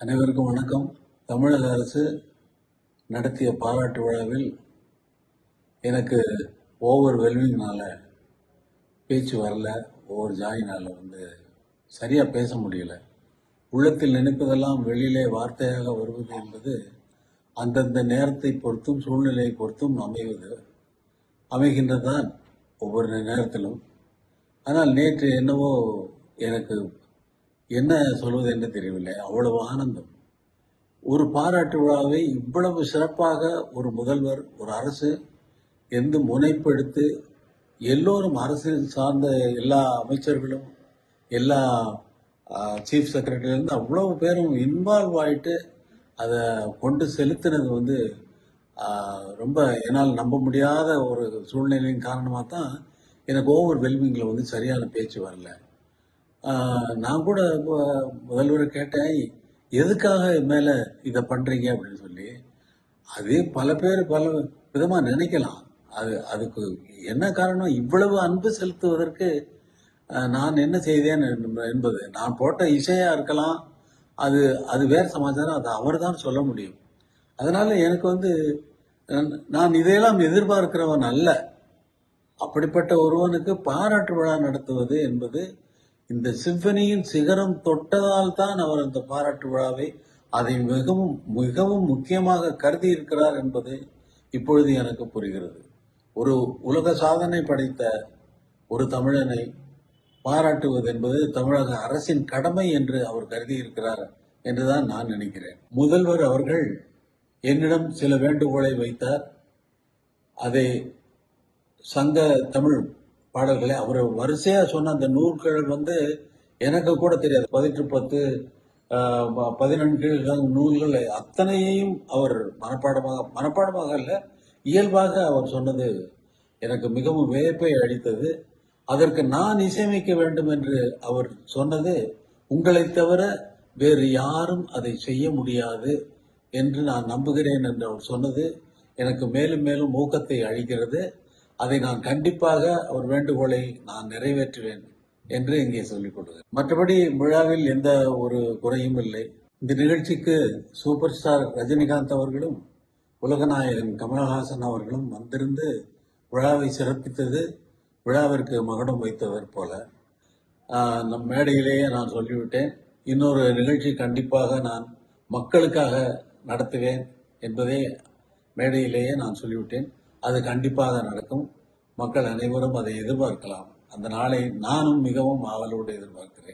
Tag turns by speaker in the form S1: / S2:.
S1: அனைவருக்கும் வணக்கம். தமிழக அரசு நடத்திய பாராட்டு விழாவில் எனக்கு ஓவர் வெல்விங்னால பேச்சு வரல. ஓவர் ஜாயினால் வந்து சரியாக பேச முடியல. உள்ளத்தில் நினைப்பதெல்லாம் வெளியிலே வார்த்தையாக வருவது என்பது அந்தந்த நேரத்தை பொறுத்தும் சூழ்நிலையை பொறுத்தும் அமைவது அமைகின்றதுதான் ஒவ்வொரு நேரத்திலும். ஆனால் நேற்று என்னவோ எனக்கு என்ன சொல்வது என்று தெரியவில்லை. அவ்வளவு ஆனந்தம். ஒரு பாராட்டு விழாவை இவ்வளவு சிறப்பாக ஒரு முதல்வர் ஒரு அரசு எந்த முனைப்பு எடுத்து எல்லோரும் அரசியல் சார்ந்த எல்லா அமைச்சர்களும் எல்லா சீஃப் செக்ரட்டரியிலேருந்து அவ்வளவு பேரும் இன்வால்வ் ஆயிட்டு அதை கொண்டு செலுத்தினது வந்து ரொம்ப என்னால் நம்ப முடியாத ஒரு சூழ்நிலையின் காரணமாக தான் எனக்கு ஓவர் வெல்விங்கில் வந்து சரியான பேச்சு வரல. நான் கூட முதல்வரை கேட்டேன் எதுக்காக மேலே இதை பண்ணுறீங்க அப்படின்னு சொல்லி. அதே பல பேர் பல விதமாக நினைக்கலாம். அது அதுக்கு என்ன காரணம்? இவ்வளவு அன்பு செலுத்துவதற்கு நான் என்ன செய்தேன் என்ப- என்பது. நான் போட்ட இசையாக இருக்கலாம் அது அது வேறு சமாச்சாரம் அது அவர் தான் சொல்ல முடியும். அதனால் எனக்கு வந்து நான் இதையெல்லாம் எதிர்பார்க்கிறவன் அல்ல. அப்படிப்பட்ட ஒருவனுக்கு பாராட்டு விழா நடத்துவது என்பது இந்த சிம்பனியின் சிகரம் தொட்டதால் தான் அவர் அந்த பாராட்டு விழாவை அதை மிகவும் மிகவும் முக்கியமாக கருதி இருக்கிறார் என்பது இப்பொழுது எனக்கு புரிகிறது. ஒரு உலக சாதனை படைத்த ஒரு தமிழனை பாராட்டுவது என்பது தமிழக அரசின் கடமை என்று அவர் கருதி இருக்கிறார் என்றுதான் நான் நினைக்கிறேன். முதல்வர் அவர்கள் என்னிடம் சில வேண்டுகோளை வைத்தார். அதை சங்க தமிழ் பாடல்களை அவர் வரிசையாக சொன்ன அந்த நூல்கள் வந்து எனக்கு கூட தெரியாது. பதிற்று பத்து பதினெண்டு நூல்கள் அத்தனையையும் அவர் மனப்பாடமாக மனப்பாடமாக இல்லை இயல்பாக அவர் சொன்னது எனக்கு மிகவும் வியப்பை அளித்தது. அதற்கு நான் இசையமைக்க வேண்டும் என்று அவர் சொன்னது உங்களை தவிர வேறு யாரும் அதை செய்ய முடியாது என்று நான் நம்புகிறேன் என்று அவர் சொன்னது எனக்கு மேலும் மேலும் ஊக்கத்தை அளிக்கிறது. அதை நான் கண்டிப்பாக அவர் வேண்டுகோளை நான் நிறைவேற்றுவேன் என்று இங்கே சொல்லிக் கொள்கிறேன் மற்றபடி விழாவில் எந்த ஒரு குறையும் இல்லை. இந்த நிகழ்ச்சிக்கு சூப்பர் ஸ்டார் ரஜினிகாந்த் அவர்களும் உலகநாயகன் கமல்ஹாசன் அவர்களும் வந்திருந்து விழாவை சிறப்பித்தது விழாவிற்கு மகடம் வைத்தவர் போல. நம் மேடையிலேயே நான் சொல்லிவிட்டேன். இன்னொரு நிகழ்ச்சி கண்டிப்பாக நான் மக்களுக்காக நடத்துவேன் என்பதை மேடையிலேயே நான் சொல்லிவிட்டேன். அது கண்டிப்பாக நடக்கும். மக்கள் அனைவரும் அதை எதிர்பார்க்கலாம். அந்த நாளை நானும் மிகவும் ஆவலோடு எதிர்பார்க்கிறேன்.